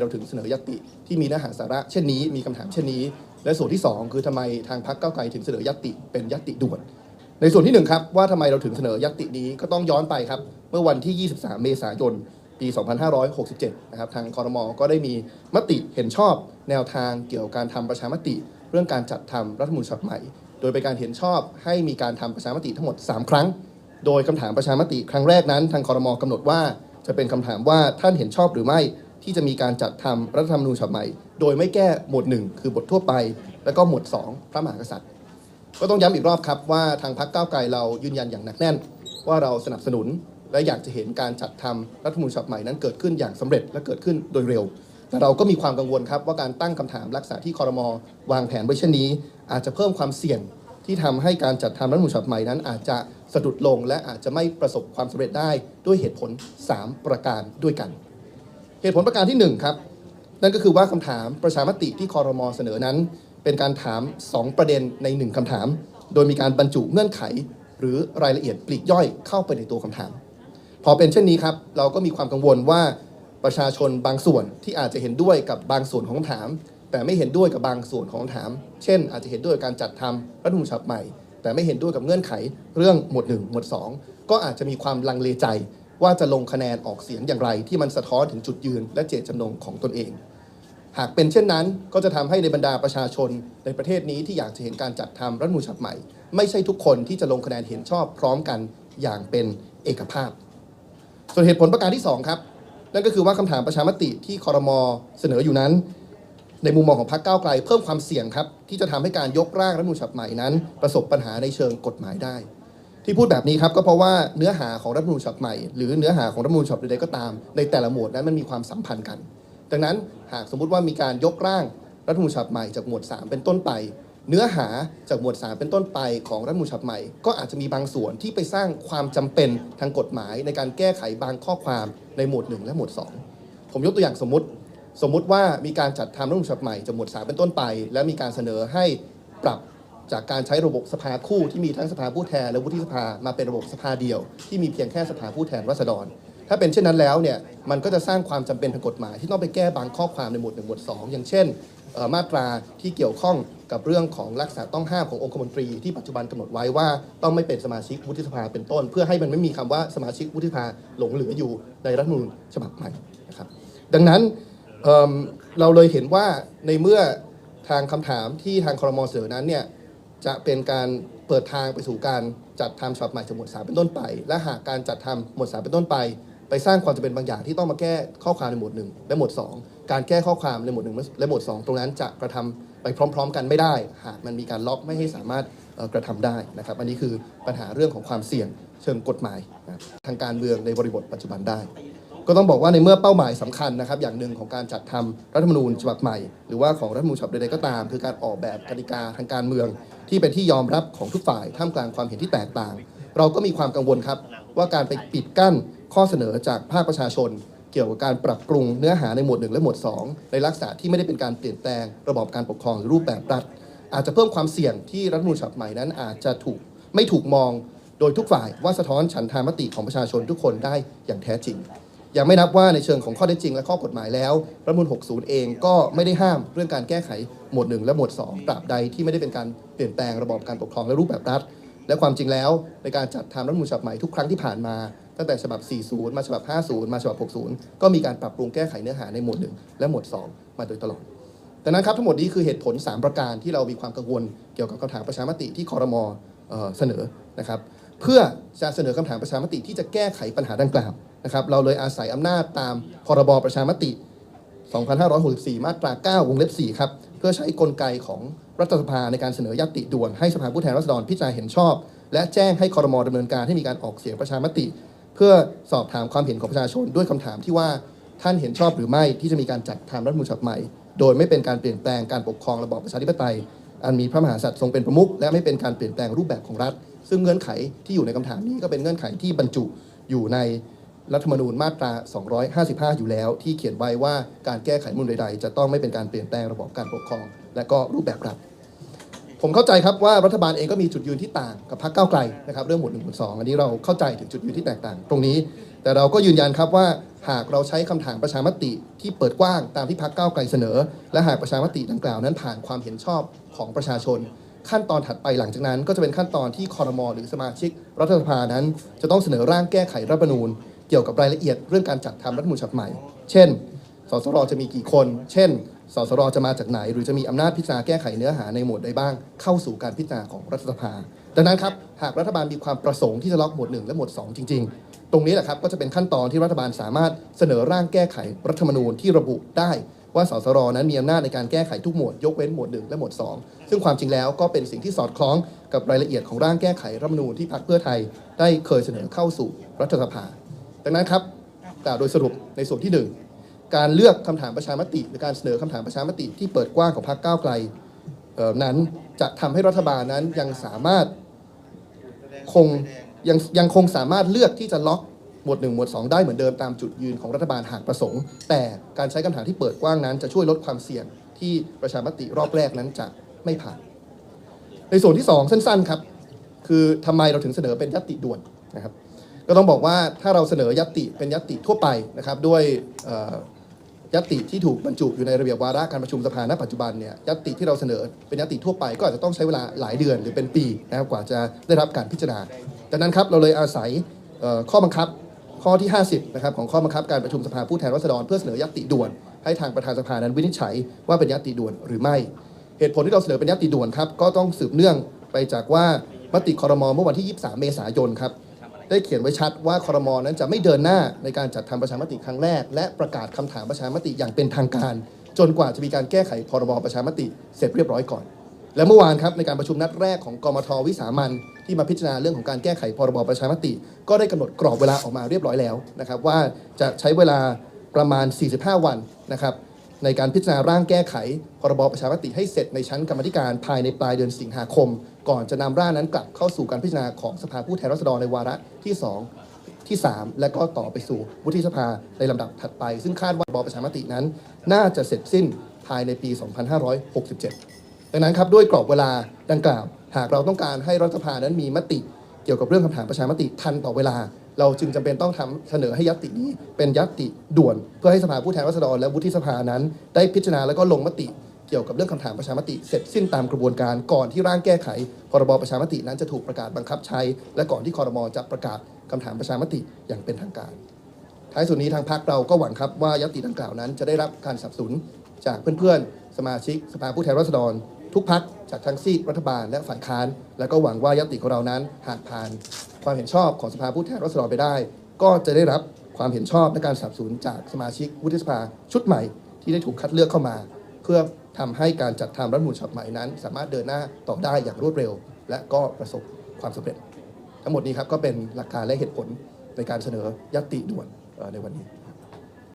เราถึงเสนอยติที่มีเนื้อหาสาระเช่นนี้มีคำถามเช่นนี้ และส่วนที่สองคือทำไมทางพรรคก้าวไกลถึงเสนอยติเป็นยติด่วน ในส่วนที่หนึ่งครับว่าทำไมเราถึงเสนอยตินี้ก็ต้องย้อนไปครับ เมื่อวันที่ 23 เมษายน ปี 2567 นะครับทางคอรมอก็ได้มีมติเห็นชอบแนวทางเกี่ยวกับการทำประชามติ เรื่องการจัดทำรัฐมนูญฉบับใหม่ โดยเป็นการเห็นชอบให้มีการทำประชามติทั้งหมด 3 ครั้ง โดยคำถามประชามติครั้งแรกนั้น ทางคอรมอกำหนดว่าจะเป็นคำถามว่าท่านเห็นชอบหรือไม่ ที่จะมีการจัดทำรัฐธรรมนูญฉบับใหม่ โดยไม่แก้หมวดหนึ่งคือบททั่วไป แล้วก็หมวดสองพระมหากษัตริย์ ก็ต้องย้ำอีกรอบครับว่าทางพรรคก้าวไกลเรายืนยันอย่างหนักแน่น ว่าเราสนับสนุน และอยากจะเห็นการจัดทำรัฐธรรมนูญฉบับใหม่นั้นเกิดขึ้นอย่างสำเร็จและเกิดขึ้นโดยเร็ว แต่เราก็มีความกังวลครับว่าการตั้งคำถามลักษณะที่คอรมอวางแผนไว้เช่นนี้ อาจจะเพิ่มความเสี่ยงที่ทำให้การจัดทำรัฐธรรมนูญฉบับใหม่นั้น อาจจะสะดุดลง และอาจจะไม่ประสบความสำเร็จได้ด้วยเหตุผล 3 ประการด้วยกัน เหตุผลประการที่หนึ่งครับ นั่นก็คือว่าคำถามประชามติที่คอรมอเสนอนั้น เป็นการถาม 2 ประเด็นใน 1คำถาม โดยมีการบรรจุเงื่อนไข หรือรายละเอียดปลีกย่อยเข้าไปในตัวคำถาม พอเป็นเช่นนี้ครับ เราก็มีความกังวลว่าประชาชนบางส่วนที่อาจจะเห็นด้วยกับบางส่วนของคำถาม แต่ไม่เห็นด้วยกับบางส่วนของคำถาม เช่น อาจจะเห็นด้วยกับการจัดทำรัฐธรรมนูญฉบับใหม่ แต่ไม่เห็นด้วยกับเงื่อนไขเรื่องหมวดหนึ่งหมวดสองก็อาจจะมีความลังเลใจ ว่าจะลงคะแนนออกเสียงอย่างไร ที่มันสะท้อนถึงจุดยืนและเจตจำนงของตนเอง หากเป็นเช่นนั้นก็จะทำให้ในบรรดาประชาชนในประเทศนี้ที่อยากจะเห็นการจัดทำรัฐมนูญฉบับใหม่ ไม่ใช่ทุกคนที่จะลงคะแนนเห็นชอบพร้อมกันอย่างเป็นเอกภาพ ส่วนเหตุผลประการที่ 2 ครับ นั่นก็คือว่าคำถามประชามติที่คอรมอเสนออยู่นั้น ในมุมมองของพรรคก้าวไกล เพิ่มความเสี่ยงครับที่จะทำให้การยกร่างรัฐมนูญฉบับใหม่นั้น ประสบปัญหาในเชิงกฎหมายได้ ที่พูดแบบนี้ครับก็เพราะว่าเนื้อหาของรัฐมนูญฉบับใหม่ หรือเนื้อหาของรัฐมนูญฉบับใดๆก็ตาม ในแต่ละหมวดนั้นมันมีความสัมพันธ์กัน ดังนั้นหากสมมุติว่ามีการยกร่างรัฐมนูญฉบับใหม่จากหมวด 3 เป็นต้นไป เนื้อหาจากหมวด 3 เป็นต้นไปของรัฐมนูญฉบับใหม่ ก็อาจจะมีบางส่วนที่ไปสร้างความจำเป็นทางกฎหมาย ในการแก้ไขบางข้อความในหมวด 1 และหมวด 2 ผมยกตัวอย่างสมมติ สมมุติว่ามีการจัดทำรัฐมนูญฉบับใหม่จากหมวด 3 เป็นต้นไป และมีการเสนอให้ปรับ จากการใช้ระบบสภาคู่ที่มีทั้งสภาผู้แทนและวุฒิสภามาเป็นระบบสภาเดียว ที่มีเพียงแค่สภาผู้แทนราษฎร ถ้าเป็นเช่นนั้นแล้วเนี่ยมันก็จะสร้างความจำเป็นทางกฎหมาย ที่ต้องไปแก้บางข้อความในหมวดหนึ่งหมวดสองอย่างเช่น มาตราที่เกี่ยวข้องกับเรื่องของรักษาต้องห้ามขององคมนตรีที่ปัจจุบันกำหนดไว้ว่าต้องไม่เป็นสมาชิกวุฒิสภาเป็นต้น เพื่อให้มันไม่มีคำว่าสมาชิกวุฒิสภาหลงเหลืออยู่ในรัฐมนูญฉบับใหม่นะครับดังนั้นเเราเลยเห็นว่าในเมื่อทางคำถามที่ทางครมเสนอนั้นเนี่ย จะเป็นการเปิดทางไปสู่การจัดทำฉบับใหม่จากหมวดสามเป็นต้นไป และหากการจัดทำหมวดสามเป็นต้นไป ไปสร้างความจำเป็นบางอย่างที่ต้องมาแก้ข้อความในหมวดหนึ่งและหมวดสองการแก้ข้อความในหมวดหนึ่งและหมวดสองตรงนั้นจะกระทำไปพร้อม ๆ กันไม่ได้ หากมันมีการล็อกไม่ให้สามารถกระทำได้นะครับ อันนี้คือปัญหาเรื่องของความเสี่ยงเชิงกฎหมาย ทางการเมืองในบริบทปัจจุบันได้ ก็ต้องบอกว่าในเมื่อเป้าหมายสำคัญนะครับ อย่างหนึ่งของการจัดทำรัฐธรรมนูญฉบับใหม่ หรือว่าของรัฐธรรมนูญฉบับใดๆก็ตาม คือการออกแบบกติกาทางการเมือง ที่เป็นที่ยอมรับของทุกฝ่ายท่ามกลางความเห็นที่แตกต่าง เราก็มีความกังวลครับ ว่าการไปปิดกั้นข้อเสนอจากภาคประชาชน เกี่ยวกับการปรับปรุงเนื้อหาในหมวดหนึ่งและหมวดสองในลักษณะที่ไม่ได้เป็นการเปลี่ยนแปลงระบอบการปกครองหรือรูปแบบรัฐ อาจจะเพิ่มความเสี่ยงที่รัฐธรรมนูญฉบับใหม่นั้น อาจจะถูกไม่ถูกมองโดยทุกฝ่ายว่าสะท้อนฉันทามติของประชาชนทุกคนได้อย่างแท้จริง ยังไม่นับว่าในเชิงของข้อเท็จจริงและข้อกฎหมายแล้ว รัฐธรรมนูญ60 เองก็ไม่ได้ห้ามเรื่องการแก้ไขหมวด 1 และหมวด 2 ตราบใดที่ไม่ได้เป็นการเปลี่ยนแปลงระบอบการปกครองและรูปแบบรัฐ และความจริงแล้วในการจัดทำรัฐมนูญฉบับใหม่ทุกครั้งที่ผ่านมา ตั้งแต่ฉบับ 40 มาฉบับ 50 มาฉบับ 60 ก็มีการปรับปรุงแก้ไขเนื้อหาในหมวด 1 และหมวด 2 มาโดยตลอดดังนั้นครับทั้งหมดนี้คือเหตุผล 3 ประการที่เรามีความกังวลเกี่ยวกับคำถามประชามติที่คอรมอเอ่อเสนอนะครับเพื่อจะเสนอคำถามประชามติที่จะแก้ไขปัญหาดังกล่าว นะครับเราเลยอาศัยอำนาจตามพรบประชามติ 2564 มาตรา 9 วงเล็บ 4 ครับ เพื่อใช้กลไกของรัฐสภาในการเสนอยติด่วนให้สภาผู้แทนราษฎรพิจารณาเห็นชอบ และแจ้งให้คอรมอดำเนินการให้มีการออกเสียงประชามติ เพื่อสอบถามความเห็นของประชาชนด้วยคำถามที่ว่าท่านเห็นชอบหรือไม่ที่จะมีการจัดทำรัฐมนูญฉบับใหม่ โดยไม่เป็นการเปลี่ยนแปลงการปกครองระบอบประชาธิปไตย อันมีพระมหากษัตริย์ทรงเป็นประมุขและไม่เป็นการเปลี่ยนแปลงรูปแบบของรัฐ ซึ่งเงื่อนไขที่อยู่ในคำถามนี้ก็เป็นเงื่อนไขที่บรรจุอยู่ใน รัฐธรรมนูญมาตรา 255 อยู่แล้ว ที่เขียนไว้ว่าการแก้ไขรัฐธรรมนูญใด ๆ จะต้องไม่เป็นการเปลี่ยนแปลงระบอบการปกครอง และก็รูปแบบรัฐผมเข้าใจครับว่ารัฐบาลเองก็มีจุดยืนที่ต่างกับพรรคก้าวไกลนะครับเรื่องหมวดหนึ่งหมวดสองอันนี้เราเข้าใจถึงจุดยืนที่แตกต่าง ตรงนี้ แต่เราก็ยืนยันครับว่าหากเราใช้คำถามประชามติที่เปิดกว้างตามที่พรรคก้าวไกลเสนอ และหากประชามติดังกล่าวนั้นผ่านความเห็นชอบของประชาชน ขั้นตอนถัดไปหลังจากนั้น ก็จะเป็นขั้นตอนที่คอรมอหรือสมาชิกรัฐสภานั้น จะต้องเสนอร่างแก้ไขรัฐธรรมนูญ เกี่ยวกับรายละเอียดเรื่องการจัดทำรัฐมนูญฉบับใหม่ เช่น สสรจะมีกี่คน เช่น สสรจะมาจากไหน หรือจะมีอำนาจพิจารณาแก้ไขเนื้อหาในหมวดใดบ้าง เข้าสู่การพิจารณาของรัฐสภา ดังนั้นครับ หากรัฐบาลมีความประสงค์ที่จะล็อกหมวดหนึ่งและหมวดสองจริง ๆ ตรงนี้แหละครับก็จะเป็นขั้นตอนที่รัฐบาลสามารถเสนอร่างแก้ไขรัฐธรรมนูญที่ระบุได้ว่าสสรนั้นมีอำนาจในการแก้ไขทุกหมวดยกเว้นหมวดหนึ่งและหมวดสองซึ่งความจริงแล้วก็เป็นสิ่งที่สอดคล้องกับรายละเอียดของร่างแก้ไขรัฐธรรมนูญที่พรรคเพื่อไทย ได้เคยเสนอเข้าสู่รัฐสภา ดังนั้นครับกล่าวโดยสรุปในส่วนที่หนึ่งการเลือกคำถามประชามติ หรือการเสนอคำถามประชามติที่เปิดกว้างของพรรคก้าวไกลนั้นจะทำให้รัฐบาลนั้นยังสามารถคงยังยังคงสามารถเลือกที่จะล็อกหมวดหนึ่งหมวดสองได้เหมือนเดิมตามจุดยืนของรัฐบาลหากประสงค์ แต่การใช้คำถามที่เปิดกว้างนั้น จะช่วยลดความเสี่ยงที่ประชามติรอบแรกนั้นจะไม่ผ่าน ในส่วนที่สองสั้นๆครับ คือทำไมเราถึงเสนอเป็นยตติด่วนนะครับ ก็ต้องบอกว่าถ้าเราเสนอยตติเป็นยตติทั่วไปนะครับด้วยเอ่อยตติที่ถูกบรรจุอยู่ในระเบียบวาระการประชุมสภาณปัจจุบันเนี่ยยตติที่เราเสนอเป็นยตติทั่วไปก็อาจจะต้องใช้เวลาหลายเดือนหรือเป็นปีนะครับกว่าจะได้รับการพิจารณาดังนั้นครับเราเลยอาศัยข้อบังคับข้อที่ 50นะครับของข้อบังคับการประชุมสภาผู้แทนราษฎรเพื่อเสนอยตติด่วน ให้ทางประธานสภานั้นวินิจฉัยว่าเป็นยตติด่วนหรือไม่ เหตุผลที่เราเสนอเป็นยตติด่วนครับก็ต้องสืบเนื่องไปจากว่ามติคอรมอเมื่อวันที่ 23 เมษายนครับ ได้เขียนไว้ชัดว่าคอรมอนั้นจะไม่เดินหน้าในการจัดทำประชามติครั้งแรก และประกาศคำถามประชามติอย่างเป็นทางการ จนกว่าจะมีการแก้ไขพรบประชามติเสร็จเรียบร้อยก่อน และเมื่อวานครับในการประชุมนัดแรกของกมทวิสามันที่มาพิจารณาเรื่องของการแก้ไขพรบประชามติ ก็ได้กำหนดกรอบเวลาออกมาเรียบร้อยแล้วนะครับว่าจะใช้เวลาประมาณ 45 วันนะครับ ในการพิจารณาร่างแก้ไข พรบประชามติให้เสร็จในชั้นกรรมธิการภายในปลายเดือนสิงหาคม ก่อนจะนำร่างนั้นกลับเข้าสู่การพิจารณาของสภาผู้แทนราษฎรในวาระที่ 2 ที่ 3 และก็ต่อไปสู่วุฒิสภาในลำดับถัดไป ซึ่งคาดว่าพรบประชามตินั้น น่าจะเสร็จสิ้นภายในปี 2567 ดังนั้นครับด้วยกรอบเวลาดังกล่าว หากเราต้องการให้รัฐสภานั้นมีมติ เกี่ยวกับเรื่องคำถามประชามติทันต่อเวลา เราจึงจำเป็นต้องทำเสนอให้ยัตตินี้เป็นยัตติด่วน เพื่อให้สภาผู้แทนราษฎรและวุฒิสภานั้น ได้พิจารณาแล้วก็ลงมติเกี่ยวกับเรื่องคำถามประชามติเสร็จสิ้นตามกระบวนการก่อนที่ร่างแก้ไข พรบประชามตินั้นจะถูกประกาศบังคับใช้ และก่อนที่คอรมอจะประกาศคำถามประชามติอย่างเป็นทางการ ท้ายสุดนี้ทางพรรคเราก็หวังครับว่ายตติดังกล่าวนั้น จะได้รับการสนับสนุนจากเพื่อนๆ สมาชิกสภาผู้แทนราษฎร ทุกพักจากทั้งซีกรัฐบาลและฝ่ายค้าน และก็หวังว่ายตติของเรานั้นหากผ่าน ความเห็นชอบของสภาผู้แทนราษฎรไปได้ ก็จะได้รับความเห็นชอบและการสนับสนุนจากสมาชิกวุฒิสภาชุดใหม่ ที่ได้ถูกคัดเลือกเข้ามา เพื่อทำให้การจัดทำรัฐมนูลฉบับใหม่นั้น สามารถเดินหน้าต่อได้อย่างรวดเร็ว และก็ประสบความสำเร็จ ทั้งหมดนี้ครับก็เป็นหลักการและเหตุผลในการเสนอยตติด่วนในวันนี้